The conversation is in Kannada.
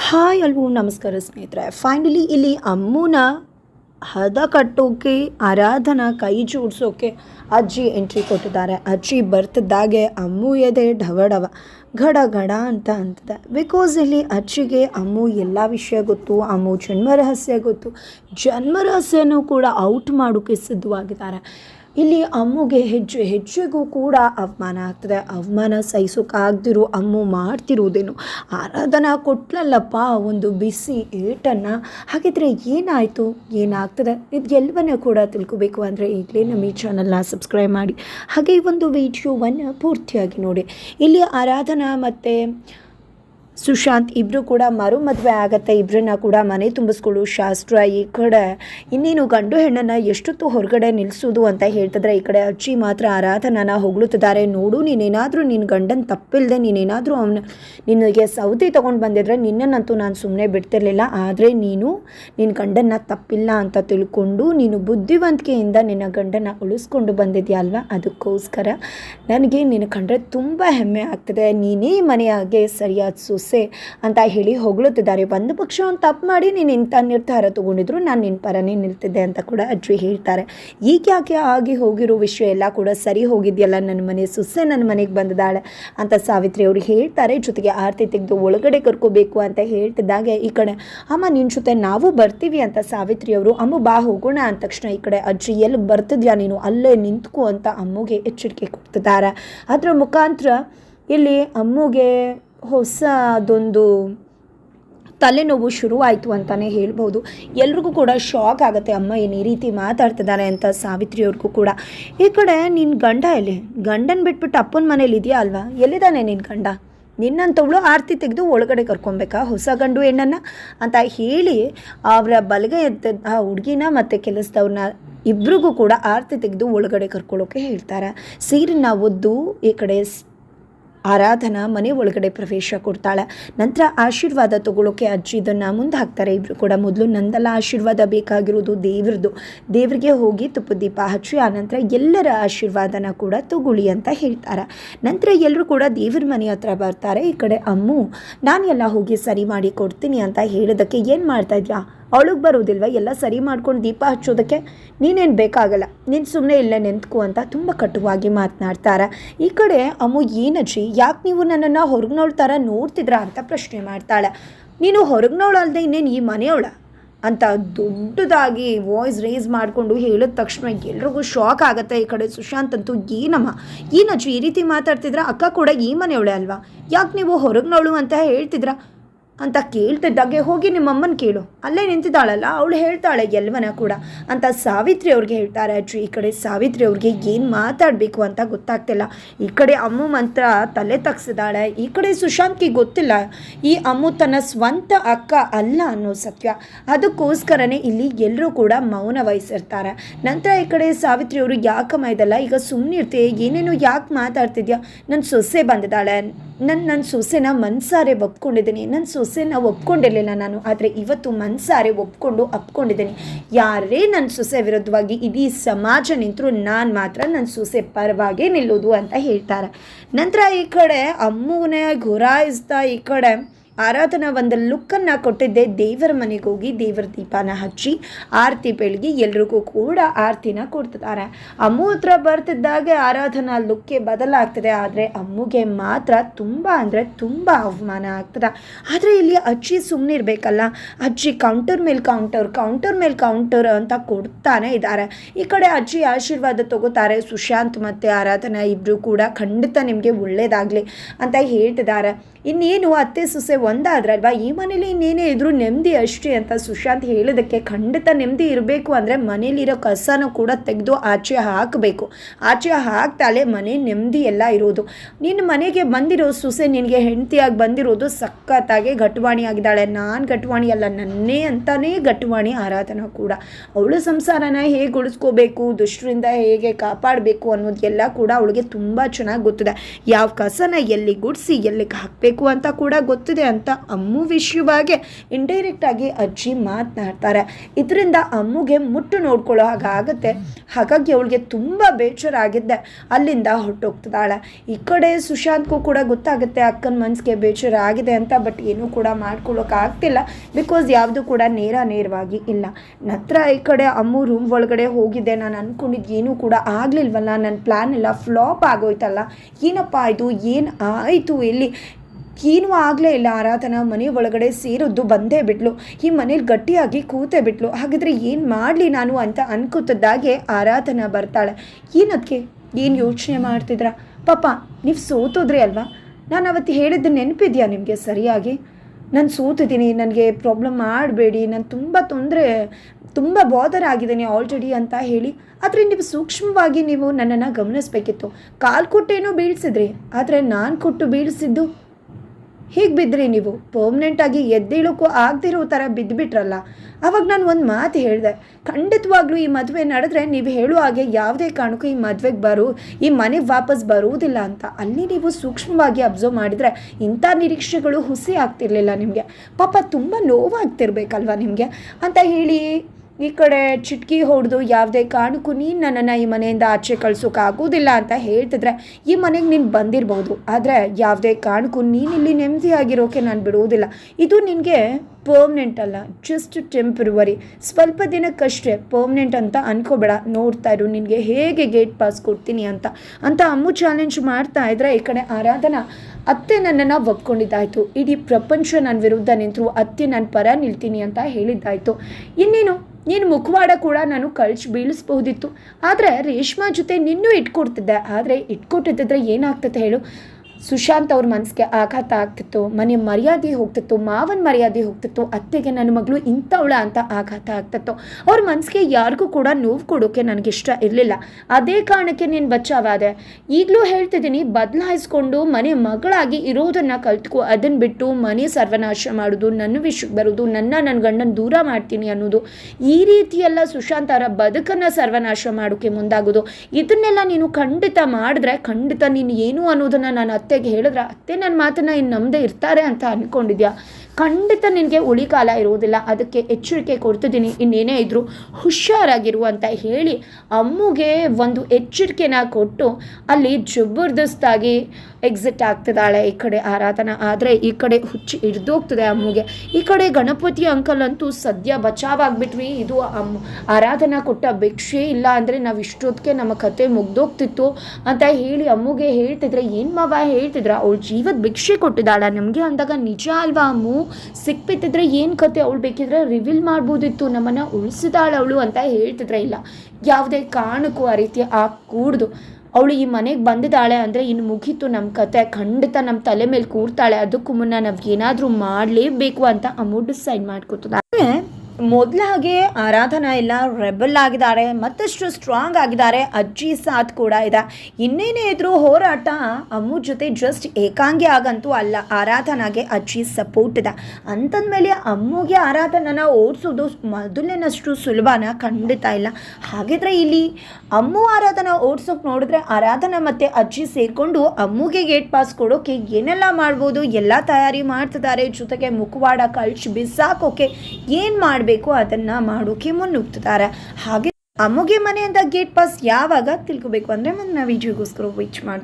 ಹಾಯ್ ಅಲ್ವೋ, ನಮಸ್ಕಾರ ಸ್ನೇಹಿತರೆ. ಫೈನಲಿ ಇಲ್ಲಿ ಅಮ್ಮನ ಹದ ಕಟ್ಟೋಕೆ, ಆರಾಧನಾ ಕೈ ಜೋಡಿಸೋಕೆ ಅಜ್ಜಿ ಎಂಟ್ರಿ ಕೊಟ್ಟಿದ್ದಾರೆ. ಅಜ್ಜಿ ಬರ್ತಿದ್ದಾಗೆ ಅಮ್ಮು ಎದೆ ಢವಢವ ಘಡ ಘಡ ಅಂತ ಅಂತಿದೆ. ಬಿಕಾಸ್ ಇಲ್ಲಿ ಅಜ್ಜಿಗೆ ಅಮ್ಮು ಎಲ್ಲ ವಿಷಯ ಗೊತ್ತು, ಅಮ್ಮು ಜನ್ಮ ರಹಸ್ಯ ಗೊತ್ತು. ಜನ್ಮ ರಹಸ್ಯನೂ ಕೂಡ ಔಟ್ ಮಾಡೋಕ್ಕೆ ಸಿದ್ಧವಾಗಿದ್ದಾರೆ. ಇಲ್ಲಿ ಅಮ್ಮುಗೆ ಹೆಜ್ಜೆ, ಹೆಜ್ಜೆಗೂ ಕೂಡ ಅವಮಾನ ಆಗ್ತದೆ. ಅವಮಾನ ಸಹಿಸೋಕ್ಕಾಗ್ದಿರೋ ಅಮ್ಮು ಮಾಡ್ತಿರೋದೇನು ಆರಾಧನಾ ಕೊಟ್ಲಲ್ಲಪ್ಪ, ಒಂದು ಬಿಸಿ ಏಟನ್ನು. ಹಾಗಿದ್ರೆ ಏನಾಯಿತು? ಏನಾಗ್ತದೆ? ಇದು ಎಲ್ಲವನ್ನೂ ಕೂಡ ತಿಳ್ಕೊಬೇಕು ಅಂದರೆ ಈಗಲೇ ನಮ್ಮ ಈ ಚಾನಲ್ನ ಸಬ್ಸ್ಕ್ರೈಬ್ ಮಾಡಿ. ಹಾಗೆ ಒಂದು ವಿಡಿಯೋವನ್ನು ಪೂರ್ತಿಯಾಗಿ ನೋಡಿ. ಇಲ್ಲಿ ಆರಾಧನಾ ಮತ್ತು ಸುಶಾಂತ್ ಇಬ್ಬರು ಕೂಡ ಮರು ಮದುವೆ ಆಗತ್ತೆ. ಇಬ್ಬರನ್ನ ಕೂಡ ಮನೆ ತುಂಬಿಸ್ಕೊಳ್ಳೋ ಶಾಸ್ತ್ರ. ಈ ಕಡೆ ಇನ್ನೇನು ಗಂಡು ಹೆಣ್ಣನ್ನು ಎಷ್ಟೊತ್ತು ಹೊರಗಡೆ ನಿಲ್ಲಿಸೋದು ಅಂತ ಹೇಳ್ತಿದ್ರೆ ಈ ಕಡೆ ಅಜ್ಜಿ ಮಾತ್ರ ಆರಾಧನನ ಹೊಗಳುತ್ತಿದ್ದಾರೆ. ನೋಡು, ನೀನೇನಾದರೂ ನಿನ್ನ ಗಂಡನ ತಪ್ಪಿಲ್ಲದೆ ನೀನೇನಾದರೂ ಅವನ ನಿನಗೆ ಸೌದೆ ತೊಗೊಂಡು ಬಂದಿದ್ರೆ ನಿನ್ನನ್ನಂತೂ ನಾನು ಸುಮ್ಮನೆ ಬಿಡ್ತಿರ್ಲಿಲ್ಲ. ಆದರೆ ನೀನು ನಿನ್ನ ಗಂಡನ್ನ ತಪ್ಪಿಲ್ಲ ಅಂತ ತಿಳ್ಕೊಂಡು ನೀನು ಬುದ್ಧಿವಂತಿಕೆಯಿಂದ ನಿನ್ನ ಗಂಡನ ಉಳಿಸ್ಕೊಂಡು ಬಂದಿದ್ಯಾ ಅಲ್ವಾ? ಅದಕ್ಕೋಸ್ಕರ ನನಗೆ ನಿನ್ನ ಕಂಡ್ರೆ ತುಂಬ ಹೆಮ್ಮೆ ಆಗ್ತದೆ. ನೀನೇ ಮನೆಯಾಗೆ ಸರಿಯಾದ ಸೊಸೆ ಅಂತ ಹೇಳಿ ಹೊಗಳುತ್ತಿದ್ದಾರೆ. ಒಂದು ಪಕ್ಷ ಒಂದು ತಪ್ಪು ಮಾಡಿ ನೀನು ಇಂಥ ನಿರ್ಧಾರ ತೊಗೊಂಡಿದ್ರು ನಾನು ನಿನ್ನ ಪರನೇ ನಿಲ್ತಿದ್ದೆ ಅಂತ ಕೂಡ ಅಜ್ಜಿ ಹೇಳ್ತಾರೆ. ಈಗ ಯಾಕೆ ಆಗಿ ಹೋಗಿರೋ ವಿಷಯ ಎಲ್ಲ ಕೂಡ ಸರಿ ಹೋಗಿದೆಯಲ್ಲ ನನ್ನ ಮನೆ, ಸುಸ್ಸೆ ನನ್ನ ಮನೆಗೆ ಬಂದಿದ್ದಾಳೆ ಅಂತ ಸಾವಿತ್ರಿ ಅವರು ಹೇಳ್ತಾರೆ. ಜೊತೆಗೆ ಆರತಿ ತೆಗೆದು ಒಳಗಡೆ ಕರ್ಕೋಬೇಕು ಅಂತ ಹೇಳ್ತಿದ್ದಾಗೆ ಈ ಕಡೆ, ಅಮ್ಮ ನಿನ್ನ ಜೊತೆ ನಾವು ಬರ್ತೀವಿ ಅಂತ ಸಾವಿತ್ರಿ ಅವರು. ಅಮ್ಮ, ಬಾ, ಹೋಗೋಣ. ಅಂದ ತಕ್ಷಣ ಈ ಕಡೆ ಅಜ್ಜಿ ಎಲ್ಲಿ ಬರ್ತಿದ್ಯಾ ನೀನು? ಅಲ್ಲೇ ನಿಂತ್ಕೋ ಅಂತ ಅಮ್ಮಗೆ ಎಚ್ಚರಿಕೆ ಕೊಡ್ತಿದ್ದಾರೆ. ಅದರ ಮುಖಾಂತರ ಇಲ್ಲಿ ಅಮ್ಮಗೆ ಹೊಸದೊಂದು ತಲೆನೋವು ಶುರುವಾಯಿತು ಅಂತಲೇ ಹೇಳ್ಬೋದು ಎಲ್ರಿಗೂ ಕೂಡ ಶಾಕ್ ಆಗುತ್ತೆ, ಅಮ್ಮ, ಏನು ಈ ರೀತಿ ಮಾತಾಡ್ತಿದ್ದಾರೆ ಅಂತ ಸಾವಿತ್ರಿಯವ್ರಿಗೂ ಕೂಡ. ಈ ಕಡೆ ನಿನ್ನ ಗಂಡ ಎಲ್ಲಿ? ಗಂಡನ ಬಿಟ್ಬಿಟ್ಟು ಅಪ್ಪನ ಮನೇಲಿ ಇದೆಯಾ ಅಲ್ವಾ? ಎಲ್ಲಿದ್ದಾನೆ ನಿನ್ನ ಗಂಡ? ನಿನ್ನಂಥವಳು ಆರತಿ ತೆಗೆದು ಒಳಗಡೆ ಕರ್ಕೊಬೇಕಾ? ಹೊಸ ಗಂಡು ಹೆಣ್ಣನ್ನು? ಅಂತ ಹೇಳಿ ಅವರ ಬಲಗೈ ಆ ಹುಡುಗಿನ ಮತ್ತು ಕೆಲಸದವ್ರನ್ನ ಇಬ್ರಿಗೂ ಕೂಡ ಆರತಿ ತೆಗೆದು ಒಳಗಡೆ ಕರ್ಕೊಳ್ಳೋಕೆ ಹೇಳ್ತಾರೆ. ಸೀರೆನ ಒದ್ದು ಈ ಕಡೆ ಆರಾಧನಾ ಮನೆ ಒಳಗಡೆ ಪ್ರವೇಶ ಕೊಡ್ತಾಳೆ. ನಂತರ ಆಶೀರ್ವಾದ ತಗೊಳ್ಳೋಕೆ ಅಜ್ಜಿ ಇದನ್ನು ಮುಂದೆ ಹಾಕ್ತಾರೆ ಇಬ್ಬರು ಕೂಡ ಮೊದಲು ನಂದೆಲ್ಲ ಆಶೀರ್ವಾದ ಬೇಕಾಗಿರೋದು ದೇವ್ರದ್ದು. ದೇವರಿಗೆ ಹೋಗಿ ತುಪ್ಪದ ದೀಪ ಹಚ್ಚಿ ಆನಂತರ ಎಲ್ಲರ ಆಶೀರ್ವಾದನ ಕೂಡ ತಗೊಳ್ಳಿ ಅಂತ ಹೇಳ್ತಾರೆ. ನಂತರ ಎಲ್ಲರೂ ಕೂಡ ದೇವ್ರ ಮನೆ ಹತ್ರ ಬರ್ತಾರೆ. ಈ ಕಡೆ ಅಮ್ಮು ನಾನು ಎಲ್ಲ ಹೋಗಿ ಸರಿ ಮಾಡಿ ಕೊಡ್ತೀನಿ ಅಂತ ಹೇಳೋದಕ್ಕೆ ಏನು ಮಾಡ್ತಾ ಇದ್ಯಾ? ಅವಳಿಗೆ ಬರೋದಿಲ್ವ ಎಲ್ಲ ಸರಿ ಮಾಡ್ಕೊಂಡು ದೀಪ ಹಚ್ಚೋದಕ್ಕೆ ನೀನೇನು ಬೇಕಾಗಲ್ಲ. ನೀನು ಸುಮ್ಮನೆ ಇಲ್ಲೇ ನಿಂತ್ಕು ಅಂತ ತುಂಬ ಕಟುವಾಗಿ ಮಾತನಾಡ್ತಾರೆ. ಈ ಕಡೆ ಅಮ್ಮು, ಏನಜ್ಜಿ, ಯಾಕೆ ನೀವು ನನ್ನನ್ನು ಹೊರಗೆ ಥರ ನೋಡ್ತಿದ್ರಾ? ಅಂತ ಪ್ರಶ್ನೆ ಮಾಡ್ತಾಳೆ. ನೀನು ಹೊರಗೆ ನೋಡಲ್ದೆ ಇನ್ನೇನು ಈ ಮನೆಯವಳ ಅಂತ ದೊಡ್ಡದಾಗಿ ವಾಯ್ಸ್ ರೇಸ್ ಮಾಡಿಕೊಂಡು ಹೇಳಿದ ತಕ್ಷಣ ಎಲ್ರಿಗೂ ಶಾಕ್ ಆಗುತ್ತೆ ಈ ಕಡೆ ಸುಶಾಂತ್ ಅಂತೂ. ಏನಮ್ಮ, ಏನಜ್ಜಿ ಈ ರೀತಿ ಮಾತಾಡ್ತಿದ್ರ? ಅಕ್ಕ ಕೂಡ ಈ ಮನೆಯವಳೆ ಅಲ್ವಾ? ಯಾಕೆ ನೀವು ಹೊರಗ್ನೋಳು ಅಂತ ಹೇಳ್ತಿದ್ರ? ಅಂತ ಕೇಳ್ತಿದ್ದಾಗೆ ಹೋಗಿ ನಿಮ್ಮಮ್ಮನ ಕೇಳು. ಅಲ್ಲೇ ನಿಂತಿದ್ದಾಳಲ್ಲ, ಅವಳು ಹೇಳ್ತಾಳೆ ಎಲ್ವನ ಕೂಡ. ಅಂತ ಸಾವಿತ್ರಿ ಅವ್ರಿಗೆ ಹೇಳ್ತಾರೆ, ಅಜ್ಜಿ, ಈ ಕಡೆ ಸಾವಿತ್ರಿ ಅವ್ರಿಗೆ ಏನು ಮಾತಾಡಬೇಕು ಅಂತ ಗೊತ್ತಾಗ್ತಿಲ್ಲ. ಈ ಕಡೆ ಅಮ್ಮು ಮಂತ್ರ ತಲೆ ತಗ್ಸಿದಾಳೆ. ಈ ಕಡೆ ಸುಶಾಂತ್ಗೆ ಗೊತ್ತಿಲ್ಲ. ಈ ಅಮ್ಮು ತನ್ನ ಸ್ವಂತ ಅಕ್ಕ ಅಲ್ಲ ಅನ್ನೋ ಸತ್ಯ. ಅದಕ್ಕೋಸ್ಕರನೇ ಇಲ್ಲಿ ಎಲ್ಲರೂ ಕೂಡ ಮೌನ ವಹಿಸಿರ್ತಾರೆ ನಂತರ ಈ ಕಡೆ ಸಾವಿತ್ರಿ ಅವರು, ಯಾಕಮ್ಮ ಇದಲ್ಲ? ಈಗ ಸುಮ್ಮನಿರ್ತೀಯ ಏನೇನೋ ಯಾಕೆ ಮಾತಾಡ್ತಿದ್ಯಾ? ನನ್ನ ಸೊಸೆ ಬಂದಿದ್ದಾಳೆ. ನನ್ನ ನನ್ನ ಸೊಸೆನ ಮನ್ಸಾರೆ ಒಪ್ಕೊಂಡಿದ್ದೀನಿ. ನನ್ನ ಸೊಸೆನ ಒಪ್ಕೊಂಡಿರಲಿಲ್ಲ ನಾನು. ಆದರೆ ಇವತ್ತು ಮನ್ಸಾರೆ ಒಪ್ಕೊಂಡು ಅಪ್ಕೊಂಡಿದ್ದೀನಿ. ಯಾರೇ ನನ್ನ ಸೊಸೆ ವಿರುದ್ಧವಾಗಿ ಇಡೀ ಸಮಾಜ ನಿಂತರೂ ನಾನು ಮಾತ್ರ ನನ್ನ ಸೊಸೆ ಪರವಾಗಿ ನಿಲ್ಲೋದು ಅಂತ ಹೇಳ್ತಾರೆ. ನಂತರ ಈ ಕಡೆ ಅಮ್ಮನೇ ಘುರಾಯಿಸ್ತಾ ಈ ಕಡೆ. ಆರಾಧನಾ ಒಂದು ಲುಕ್ಕನ್ನು ಕೊಟ್ಟಿದ್ದೆ. ದೇವರ ಮನೆಗೆ ಹೋಗಿ ದೇವರ ದೀಪನ ಹಚ್ಚಿ ಆರತಿ ಬೆಳಗಿ ಎಲ್ರಿಗೂ ಕೂಡ ಆರತಿನ ಕೊಡ್ತಿದ್ದಾರೆ. ಅಮ್ಮು ಹತ್ರ ಬರ್ತಿದ್ದಾಗೆ ಆರಾಧನಾ ಲುಕ್ಕೆ ಬದಲಾಗ್ತದೆ. ಆದರೆ ಅಮ್ಮುಗೆ ಮಾತ್ರ ತುಂಬ ಅಂದರೆ ತುಂಬ ಅವಮಾನ ಆಗ್ತದೆ. ಆದರೆ ಇಲ್ಲಿ ಅಜ್ಜಿ ಸುಮ್ಮನೆ ಇರಬೇಕಲ್ಲ ಅಜ್ಜಿ ಕೌಂಟರ್ ಮೇಲ್ ಕೌಂಟರ್ ಕೌಂಟರ್ ಮೇಲೆ ಕೌಂಟರ್ ಅಂತ ಕೊಡ್ತಾನೆ ಇದ್ದಾರೆ. ಈ ಕಡೆ ಅಜ್ಜಿ ಆಶೀರ್ವಾದ ತಗೋತಾರೆ. ಸುಶಾಂತ್ ಮತ್ತು ಆರಾಧನಾ ಇಬ್ಬರು ಕೂಡ ಖಂಡಿತ ನಿಮಗೆ ಒಳ್ಳೇದಾಗಲಿ ಅಂತ ಹೇಳ್ತಿದ್ದಾರೆ. ಇನ್ನೇನು ಅತ್ತೆ ಸೊಸೆ ಒಂದಾದ್ರಲ್ವಾ? ಈ ಮನೇಲಿ ಇನ್ನೇನೇ ಇದ್ರು ನೆಮ್ಮದಿ ಅಷ್ಟೇ ಅಂತ ಸುಶಾಂತ್ ಹೇಳಿದಕ್ಕೆ ಖಂಡಿತ ನೆಮ್ಮದಿ ಇರಬೇಕು ಅಂದರೆ ಮನೇಲಿರೋ ಕಸನ ಕೂಡ ತೆಗೆದು ಆಚೆ ಹಾಕಬೇಕು. ಆಚೆ ಹಾಕ್ತಾಳೆ ಮನೆ ನೆಮ್ಮದಿ ಎಲ್ಲ ಇರೋದು. ನಿನ್ನ ಮನೆಗೆ ಬಂದಿರೋ ಸೊಸೆ ನಿನಗೆ ಹೆಂಡತಿಯಾಗಿ ಬಂದಿರೋದು ಸಖತ್ತಾಗಿ ಘಟವಾಣಿ ಆಗಿದ್ದಾಳೆ. ನಾನು ಘಟವಾಣಿ ಅಲ್ಲ, ನನ್ನೇ ಅಂತಲೇ ಘಟವಾಣಿ ಆರಾಧನಾ ಕೂಡ. ಅವಳು ಸಂಸಾರನ ಹೇಗೆ ಉಳಿಸ್ಕೋಬೇಕು, ದುಷ್ಟರಿಂದ ಹೇಗೆ ಕಾಪಾಡಬೇಕು ಅನ್ನೋದೆಲ್ಲ ಕೂಡ ಅವಳಿಗೆ ತುಂಬ ಚೆನ್ನಾಗಿ ಗೊತ್ತಿದೆ. ಯಾವ ಕಸನ ಎಲ್ಲಿ ಗುಡಿಸಿ, ಎಲ್ಲಿಗೆ ಹಾಕಬೇಕು ಮಾಡಬೇಕು ಅಂತ ಕೂಡ ಗೊತ್ತಿದೆ ಅಂತ ಅಮ್ಮು ವಿಷಯವಾಗಿ ಇಂಡೈರೆಕ್ಟ್ ಆಗಿ ಅಜ್ಜಿ ಮಾತನಾಡ್ತಾರೆ. ಇದರಿಂದ ಅಮ್ಮುಗೆ ಮುಟ್ಟು ನೋಡ್ಕೊಳ್ಳೋ ಹಾಗಾಗುತ್ತೆ ಹಾಗಾಗಿ ಅವಳಿಗೆ ತುಂಬ ಬೇಜಾರಾಗಿದ್ದೆ ಅಲ್ಲಿಂದ ಹೊರಟೋಗ್ತಿದ್ದಾಳೆ. ಈ ಕಡೆ ಸುಶಾಂತ್ಗೂ ಕೂಡ ಗೊತ್ತಾಗುತ್ತೆ ಅಕ್ಕನ ಮನಸ್ಸಿಗೆ ಬೇಜಾರು ಆಗಿದೆ ಅಂತ ಬಟ್ ಏನೂ ಕೂಡ ಮಾಡ್ಕೊಳ್ಳೋಕೆ ಆಗ್ತಿಲ್ಲ. ಬಿಕಾಸ್ ಯಾವುದು ಕೂಡ ನೇರ ನೇರವಾಗಿ ಇಲ್ಲ. ನಂತರ ಈ ಕಡೆ ಅಮ್ಮು ರೂಮ್ ಒಳಗಡೆ ಹೋಗಿದ್ದೆ ನಾನು ಅಂದ್ಕೊಂಡಿದ್ದು ಏನೂ ಕೂಡ ಆಗಲಿಲ್ವಲ್ಲ. ನನ್ನ ಪ್ಲ್ಯಾನ್ ಎಲ್ಲ ಫ್ಲಾಪ್ ಆಗೋಯ್ತಲ್ಲ. ಏನಪ್ಪ ಇದು? ಏನು ಆಯಿತು ಇಲ್ಲಿ? ಏನೂ ಆಗಲೇ ಇಲ್ಲ. ಆರಾಧನಾ ಮನೆ ಒಳಗಡೆ ಸೇರಿದ್ದು ಬಂದೇ ಬಿಟ್ಲು. ಈ ಮನೇಲಿ ಗಟ್ಟಿಯಾಗಿ ಕೂತೇ ಬಿಟ್ಲು. ಹಾಗಿದ್ರೆ ಏನು ಮಾಡಲಿ ನಾನು ಅಂತ ಅನ್ಕೋತಿದ್ದಾಗೆ ಆರಾಧನಾ ಬರ್ತಾಳೆ. ಏನಕ್ಕೆ? ಏನು ಯೋಚನೆ ಮಾಡ್ತಿದ್ರ? ಪಾಪ, ನೀವು ಸೋತೋದ್ರಿ ಅಲ್ವಾ? ನಾನು ಅವತ್ತು ಹೇಳಿದ್ದು ನೆನಪಿದೆಯಾ ನಿಮಗೆ ಸರಿಯಾಗಿ? ನಾನು ಸೋತಿದ್ದೀನಿ, ನನಗೆ ಪ್ರಾಬ್ಲಮ್ ಮಾಡಬೇಡಿ. ನಾನು ತುಂಬ ತೊಂದರೆ, ತುಂಬ ಬಾದರ್ ಆಗಿದ್ದೀನಿ ಆಲ್ರೆಡಿ ಅಂತ ಹೇಳಿ. ಆದರೆ ನೀವು ಸೂಕ್ಷ್ಮವಾಗಿ ನೀವು ನನ್ನನ್ನು ಗಮನಿಸ್ಬೇಕಿತ್ತು. ಕಾಲು ಕೊಟ್ಟೇನೋ ಬೀಳ್ಸಿದ್ರಿ. ಆದರೆ ನಾನು ಕೊಟ್ಟು ಬೀಳಿಸಿದ್ದು ಹೀಗೆ ಬಿದ್ದ್ರಿ ನೀವು. ಪರ್ಮನೆಂಟಾಗಿ ಎದ್ದೇಳೋಕ್ಕೂ ಆಗದಿರೋ ಥರ ಬಿದ್ದುಬಿಟ್ರಲ್ಲ ಅವಾಗ ನಾನು ಒಂದು ಮಾತು ಹೇಳಿದೆ. ಖಂಡಿತವಾಗ್ಲೂ ಈ ಮದುವೆ ನಡೆದ್ರೆ ನೀವು ಹೇಳೋ ಹಾಗೆ ಯಾವುದೇ ಕಾರಣಕ್ಕೂ ಈ ಮದುವೆಗೆ ಬರು, ಈ ಮನೆಗೆ ವಾಪಸ್ ಬರುವುದಿಲ್ಲ ಅಂತ. ಅಲ್ಲಿ ನೀವು ಸೂಕ್ಷ್ಮವಾಗಿ ಅಬ್ಸರ್ವ್ ಮಾಡಿದರೆ ಇಂಥ ನಿರೀಕ್ಷೆಗಳು ಹುಸಿ ಆಗ್ತಿರಲಿಲ್ಲ ನಿಮಗೆ. ಪಾಪ ತುಂಬ ನೋವಾಗ್ತಿರ್ಬೇಕಲ್ವ ನಿಮಗೆ? ಅಂತ ಹೇಳಿ ಈ ಕಡೆ ಚಿಟ್ಕಿ ಹೊಡೆದು ಯಾವುದೇ ಕಾರಣಕ್ಕೂ ನೀನು ನನ್ನನ್ನು ಈ ಮನೆಯಿಂದ ಆಚೆ ಕಳ್ಸೋಕ್ಕಾಗೋದಿಲ್ಲ ಅಂತ ಹೇಳ್ತಿದ್ರೆ ಈ ಮನೆಗೆ ನೀನು ಬಂದಿರ್ಬೋದು. ಆದರೆ ಯಾವುದೇ ಕಾರಣಕ್ಕೂ ನೀನು ಇಲ್ಲಿ ನೆಮ್ಮದಿಯಾಗಿರೋಕೆ ನಾನು ಬಿಡುವುದಿಲ್ಲ. ಇದು ನಿನಗೆ ಪರ್ಮ್ನೆಂಟ್ ಅಲ್ಲ ಜಸ್ಟ್ ಟೆಂಪ್ರವರಿ ಸ್ವಲ್ಪ ದಿನಕ್ಕಷ್ಟೇ ಪರ್ಮ್ನೆಂಟ್ ಅಂತ ಅನ್ಕೋಬೇಡ. ನೋಡ್ತಾ ಇರು, ನಿನಗೆ ಹೇಗೆ ಗೇಟ್ ಪಾಸ್ ಕೊಡ್ತೀನಿ ಅಂತ. ಅಂತ ಅಮ್ಮು ಚಾಲೆಂಜ್ ಮಾಡ್ತಾ ಇದ್ರೆ ಈ ಕಡೆ ಆರಾಧನಾ ಅತ್ತೆ ನನ್ನನ್ನು ಒಪ್ಕೊಂಡಿದ್ದಾಯಿತು. ಇಡೀ ಪ್ರಪಂಚ ನನ್ನ ವಿರುದ್ಧ ನಿಂತರು ಅತ್ತೆ ನನ್ನ ಪರ ನಿಲ್ತೀನಿ ಅಂತ ಹೇಳಿದ್ದಾಯಿತು. ಇನ್ನೇನು? ನೀನು ಮುಖವಾಡ ಕೂಡ ನಾನು ಕಳ್ಸಿ ಬೀಳಿಸ್ಬಹುದಿತ್ತು. ಆದರೆ ರೇಷ್ಮಾ ಜೊತೆ ನಿನ್ನೂ ಇಟ್ಕೊಡ್ತಿದ್ದೆ. ಆದರೆ ಇಟ್ಕೊಟ್ಟಿದ್ದರೆ ಏನಾಗ್ತದೆ ಹೇಳು? ಸುಶಾಂತ್ ಅವ್ರ ಮನಸ್ಸಿಗೆ ಆಘಾತ ಆಗ್ತಿತ್ತು, ಮನೆ ಮರ್ಯಾದೆ ಹೋಗ್ತಿತ್ತು, ಮಾವನ ಮರ್ಯಾದೆ ಹೋಗ್ತಿತ್ತು, ಅತ್ತೆಗೆ ನನ್ನ ಮಗಳು ಇಂಥವಳ ಅಂತ ಆಘಾತ ಆಗ್ತಿತ್ತು. ಅವ್ರ ಮನಸ್ಸಿಗೆ ಯಾರಿಗೂ ಕೂಡ ನೋವು ಕೊಡೋಕೆ ನನಗಿಷ್ಟ ಇರಲಿಲ್ಲ. ಅದೇ ಕಾರಣಕ್ಕೆ ನೀನು ಬಚ್ಚಾವಾದೆ ಈಗಲೂ ಹೇಳ್ತಿದ್ದೀನಿ, ಬದಲಾಯಿಸ್ಕೊಂಡು ಮನೆ ಮಗಳಾಗಿ ಇರೋದನ್ನು ಕಲ್ತ್ಕೊ ಅದನ್ನು ಬಿಟ್ಟು ಮನೆ ಸರ್ವನಾಶ ಮಾಡೋದು, ನನ್ನ ವಿಷಯಕ್ಕೆ ಬರೋದು, ನನ್ನ ನನ್ನ ಗಂಡನ ದೂರ ಮಾಡ್ತೀನಿ ಅನ್ನೋದು. ಈ ರೀತಿಯೆಲ್ಲ ಸುಶಾಂತ್ ಅವರ ಬದುಕನ್ನು ಸರ್ವನಾಶ ಮಾಡೋಕ್ಕೆ ಮುಂದಾಗೋದು. ಇದನ್ನೆಲ್ಲ ನೀನು ಖಂಡಿತ ಮಾಡಿದ್ರೆ, ಖಂಡಿತ ನೀನು ಏನು ಅನ್ನೋದನ್ನು ನಾನು ಅತ್ತೆಗೆ ಹೇಳಿದ್ರೆ ಅತ್ತೆ ನನ್ನ ಮಾತನ್ನು ಇನ್ನು ನಮ್ಮದೇ ಇರ್ತಾರೆ ಅಂತ ಅಂದ್ಕೊಂಡಿದ್ಯಾ ಖಂಡಿತ ನಿನಗೆ ಉಳಿಕಾಲ ಇರುವುದಿಲ್ಲ. ಅದಕ್ಕೆ ಎಚ್ಚರಿಕೆ ಕೊಡ್ತಿದ್ದೀನಿ. ಇನ್ನೇನೇ ಇದ್ದರೂ ಹುಷಾರಾಗಿರು ಅಂತ ಹೇಳಿ ಅಮ್ಮುಗೆ ಒಂದು ಎಚ್ಚರಿಕೆನ ಕೊಟ್ಟು ಅಲ್ಲಿ ಜಬರ್ದಸ್ತಾಗಿ ಎಕ್ಸಿಟ್ ಆಗ್ತಿದ್ದಾಳೆ. ಈ ಕಡೆ ಆರಾಧನಾ ಆದರೆ ಈ ಕಡೆ ಹುಚ್ಚಿ ಹಿಡ್ದೋಗ್ತದೆ ಅಮ್ಮುಗೆ. ಈ ಕಡೆ ಗಣಪತಿ ಅಂಕಲ್ ಅಂತೂ ಸದ್ಯ ಬಚಾವಾಗ್ಬಿಟ್ವಿ. ಇದು ಅಮ್ಮ ಆರಾಧನಾ ಕೊಟ್ಟ ಭಿಕ್ಷೆ ಇಲ್ಲ ಅಂದರೆ ನಾವು ಇಷ್ಟೊತ್ತಿಗೆ ನಮ್ಮ ಕತೆ ಮುಗ್ದೋಗ್ತಿತ್ತು ಅಂತ ಹೇಳಿ ಅಮ್ಮುಗೆ ಹೇಳ್ತಿದ್ರೆ, ಏನು ಮಾವ ಹೇಳ್ತಿದ್ರ? ಅವಳು ಜೀವದ ಭಿಕ್ಷೆ ಕೊಟ್ಟಿದ್ದಾಳೆ. ನಮಗೆ ಅಂದಾಗ ನಿಜ ಅಲ್ವಾ ಅಮ್ಮು? ಸಿಕ್ಬಿತ್ತಿದ್ರೆ ಏನು ಕತೆ ಅವಳು ಬೇಕಿದ್ರೆ ರಿವೀಲ್ ಮಾಡ್ಬೋದಿತ್ತು, ನಮ್ಮನ್ನು ಉಳಿಸಿದಾಳ ಅವಳು ಅಂತ ಹೇಳ್ತಿದ್ರೆ ಇಲ್ಲ. ಯಾವುದೇ ಕಾರಣಕ್ಕೂ ಆ ರೀತಿ ಆ ಕೂಡ್ದು ಅವಳು ಈ ಮನೆಗೆ ಬಂದಿದ್ದಾಳೆ ಅಂದರೆ ಇನ್ನು ಮುಗೀತು ನಮ್ಮ ಕತೆ. ಖಂಡಿತ ನಮ್ಮ ತಲೆ ಮೇಲೆ ಕೂರ್ತಾಳೆ. ಅದಕ್ಕೂ ಮುನ್ನ ನಾವು ಏನಾದರೂ ಮಾಡಲೇಬೇಕು ಅಂತ ಅಮೌಂಟ್ ಸೈನ್ ಮಾಡ್ಕೊತಿದ್ದಾಳೆ ಮೊದಲ ಹಾಗೆ ಆರಾಧನಾ ಎಲ್ಲ ರೆಬಲ್ ಆಗಿದ್ದಾರೆ, ಮತ್ತಷ್ಟು ಸ್ಟ್ರಾಂಗ್ ಆಗಿದ್ದಾರೆ, ಅಜ್ಜಿ ಸಾಥ್ ಕೂಡ ಇದೆ. ಇನ್ನೇನೇ ಇದ್ರೂ ಹೋರಾಟ ಅಮ್ಮು ಜೊತೆ ಜಸ್ಟ್ ಏಕಾಂಗಿ ಆಗಂತೂ ಅಲ್ಲ, ಆರಾಧನಾಗೆ ಅಜ್ಜಿ ಸಪೋರ್ಟ್ ಇದೆ. ಅಂತಂದಮೇಲೆ ಅಮ್ಮುಗೆ ಆರಾಧನನ ಓಡಿಸೋದು ಮೊದಲಿನಷ್ಟು ಸುಲಭನ ಖಂಡಿತ ಇಲ್ಲ. ಹಾಗಿದ್ರೆ ಇಲ್ಲಿ ಅಮ್ಮು ಆರಾಧನಾ ಓಡಿಸೋಕೆ ನೋಡಿದ್ರೆ ಆರಾಧನಾ ಮತ್ತು ಅಜ್ಜಿ ಸೇರಿಕೊಂಡು ಅಮ್ಮುಗೆ ಗೇಟ್ ಪಾಸ್ ಕೊಡೋಕೆ ಏನೆಲ್ಲ ಮಾಡ್ಬೋದು, ಎಲ್ಲ ತಯಾರಿ ಮಾಡ್ತಿದ್ದಾರೆ, ಜೊತೆಗೆ ಮುಖವಾಡ ಕಳ್ಸಿ ಬಿಸಾಕೋಕೆ ಏನು ಮಾಡಬೇಕು? ಅದನ್ನು ಮಾಡೋಕೆ ಮುನ್ನುಗ್ತಿದ್ದಾರೆ ಹಾಗೆ ಅಮ್ಮುಗೆ ಮನೆಯಿಂದ ಗೇಟ್ ಪಾಸ್ ಯಾವಾಗ ತಿಳ್ಕೊಬೇಕು ಅಂದರೆ ಮುಂದಿನ ವಿಡಿಯೋಗೋಸ್ಕರ ವಿಚ್ ಮಾಡ್ತಾರೆ